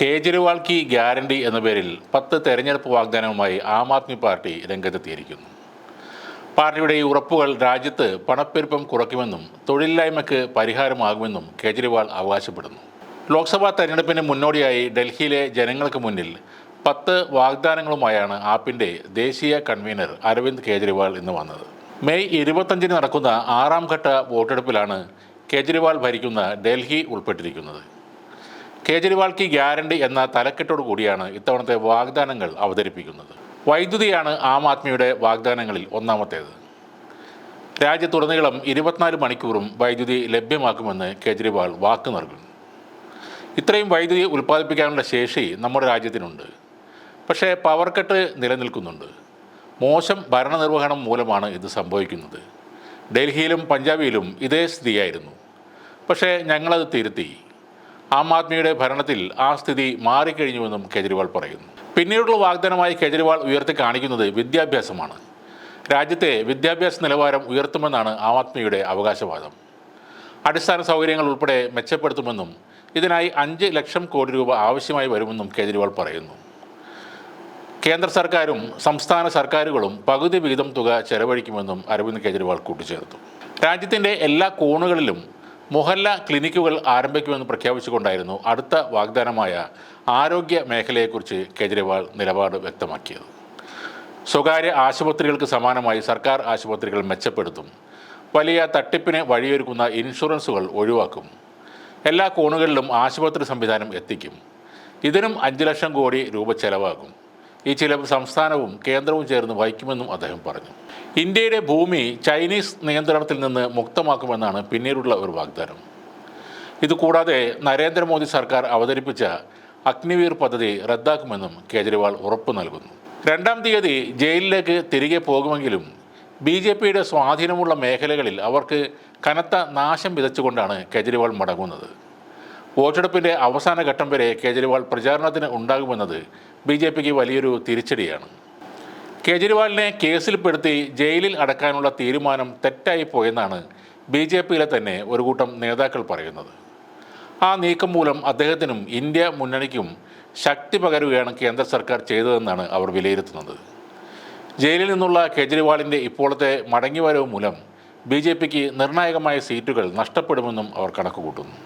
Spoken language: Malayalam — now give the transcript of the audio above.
കേജ്രിവാൾ കി ഗ്യാരണ്ടി എന്ന പേരിൽ പത്ത് തെരഞ്ഞെടുപ്പ് വാഗ്ദാനവുമായി ആം ആദ്മി പാർട്ടി രംഗത്തെത്തിയിരിക്കുന്നു. പാർട്ടിയുടെ ഈ ഉറപ്പുകൾ രാജ്യത്ത് പണപ്പെരുപ്പം കുറയ്ക്കുമെന്നും തൊഴിലില്ലായ്മയ്ക്ക് പരിഹാരമാകുമെന്നും കേജ്രിവാൾ അവകാശപ്പെടുന്നു. ലോക്സഭാ തെരഞ്ഞെടുപ്പിന് മുന്നോടിയായി ഡൽഹിയിലെ ജനങ്ങൾക്ക് മുന്നിൽ പത്ത് വാഗ്ദാനങ്ങളുമായാണ് ആപ്പിന്റെ ദേശീയ കൺവീനർ അരവിന്ദ് കേജ്രിവാൾ ഇന്ന് വന്നത്. മെയ് ഇരുപത്തഞ്ചിന് നടക്കുന്ന ആറാം ഘട്ട വോട്ടെടുപ്പിലാണ് കേജ്രിവാൾ ഭരിക്കുന്ന ഡൽഹി ഉൾപ്പെട്ടിരിക്കുന്നത്. കേജ്രിവാൾ കി ഗ്യാരണ്ടി എന്ന തലക്കെട്ടോടു കൂടിയാണ് ഇത്തവണത്തെ വാഗ്ദാനങ്ങൾ അവതരിപ്പിക്കുന്നത്. വൈദ്യുതിയാണ് ആം ആദ്മിയുടെ വാഗ്ദാനങ്ങളിൽ ഒന്നാമത്തേത്. രാജ്യത്തുടനീളം ഇരുപത്തിനാല് മണിക്കൂറും വൈദ്യുതി ലഭ്യമാക്കുമെന്ന് കേജ്രിവാൾ വാക്ക് നൽകും ഇത്രയും വൈദ്യുതി ഉൽപ്പാദിപ്പിക്കാനുള്ള ശേഷി നമ്മുടെ രാജ്യത്തിനുണ്ട്. പക്ഷേ പവർ കട്ട് നിലനിൽക്കുന്നുണ്ട്. മോശം ഭരണനിർവഹണം മൂലമാണ് ഇത് സംഭവിക്കുന്നത്. ഡൽഹിയിലും പഞ്ചാബിലും ഇതേ സ്ഥിതിയായിരുന്നു. പക്ഷേ ഞങ്ങളത് തിരുത്തി. ആം ആദ്മിയുടെ ഭരണത്തിൽ ആ സ്ഥിതി മാറിക്കഴിഞ്ഞുവെന്നും കേജ്രിവാൾ പറയുന്നു. പിന്നീടുള്ള വാഗ്ദാനമായി കേജ്രിവാൾ ഉയർത്തി കാണിക്കുന്നത് വിദ്യാഭ്യാസമാണ്. രാജ്യത്തെ വിദ്യാഭ്യാസ നിലവാരം ഉയർത്തുമെന്നാണ് ആം ആദ്മിയുടെ അവകാശവാദം. അടിസ്ഥാന സൗകര്യങ്ങൾ ഉൾപ്പെടെ മെച്ചപ്പെടുത്തുമെന്നും ഇതിനായി അഞ്ച് ലക്ഷം കോടി രൂപ ആവശ്യമായി വരുമെന്നും കേജ്രിവാൾ പറയുന്നു. കേന്ദ്ര സർക്കാരും സംസ്ഥാന സർക്കാരുകളും പകുതി വീതം തുക ചെലവഴിക്കുമെന്നും അരവിന്ദ് കെജ്രിവാൾ കൂട്ടിച്ചേർത്തു. രാജ്യത്തിന്റെ എല്ലാ കോണുകളിലും മൊഹല്ല ക്ലിനിക്കുകൾ ആരംഭിക്കുമെന്ന് പ്രഖ്യാപിച്ചുകൊണ്ടായിരുന്നു അടുത്ത വാഗ്ദാനമായ ആരോഗ്യ മേഖലയെക്കുറിച്ച് കേജ്രിവാൾ നിലപാട് വ്യക്തമാക്കിയത്. സ്വകാര്യ ആശുപത്രികൾക്ക് സമാനമായി സർക്കാർ ആശുപത്രികൾ മെച്ചപ്പെടുത്തും. വലിയ തട്ടിപ്പിന് വഴിയൊരുക്കുന്ന ഇൻഷുറൻസുകൾ ഒഴിവാക്കും. എല്ലാ കോണുകളിലും ആശുപത്രി സംവിധാനം എത്തിക്കും. ഇതിനും അഞ്ച് ലക്ഷം കോടി രൂപ ചെലവാകും. ഈ ചില സംസ്ഥാനവും കേന്ദ്രവും ചേർന്ന് വഹിക്കുമെന്നും അദ്ദേഹം പറഞ്ഞു. ഇന്ത്യയുടെ ഭൂമി ചൈനീസ് നിയന്ത്രണത്തിൽ നിന്ന് മുക്തമാക്കുമെന്നാണ് പിന്നീടുള്ള ഒരു വാഗ്ദാനം. ഇതുകൂടാതെ നരേന്ദ്രമോദി സർക്കാർ അവതരിപ്പിച്ച അഗ്നിവീർ പദ്ധതി റദ്ദാക്കുമെന്നും കേജ്രിവാൾ ഉറപ്പു നൽകുന്നു. രണ്ടാം തീയതി ജയിലിലേക്ക് തിരികെ പോകുമെങ്കിലും ബി ജെ പിയുടെ സ്വാധീനമുള്ള മേഖലകളിൽ അവർക്ക് കനത്ത നാശം വിതച്ചുകൊണ്ടാണ് കേജ്രിവാൾ മടങ്ങുന്നത്. വോട്ടെടുപ്പിന്റെ അവസാന ഘട്ടം വരെ കേജ്രിവാൾ പ്രചാരണത്തിന് ഉണ്ടാകുമെന്നത് ബി ജെ പിക്ക് വലിയൊരു തിരിച്ചടിയാണ്. കേജ്രിവാളിനെ കേസിൽപ്പെടുത്തി ജയിലിൽ അടക്കാനുള്ള തീരുമാനം തെറ്റായി പോയെന്നാണ് ബി ജെ പിയിലെ തന്നെ ഒരു കൂട്ടം നേതാക്കൾ പറയുന്നത്. ആ നീക്കം മൂലം അദ്ദേഹത്തിനും ഇന്ത്യ മുന്നണിക്കും ശക്തി പകരുകയാണ് കേന്ദ്ര സർക്കാർ ചെയ്തതെന്നാണ് അവർ വിലയിരുത്തുന്നത്. ജയിലിൽ നിന്നുള്ള കേജ്രിവാളിന്റെ ഇപ്പോഴത്തെ മടങ്ങിവരവ് മൂലം ബി ജെ പിക്ക് നിർണായകമായ സീറ്റുകൾ നഷ്ടപ്പെടുമെന്നും അവർ കണക്കുകൂട്ടുന്നു.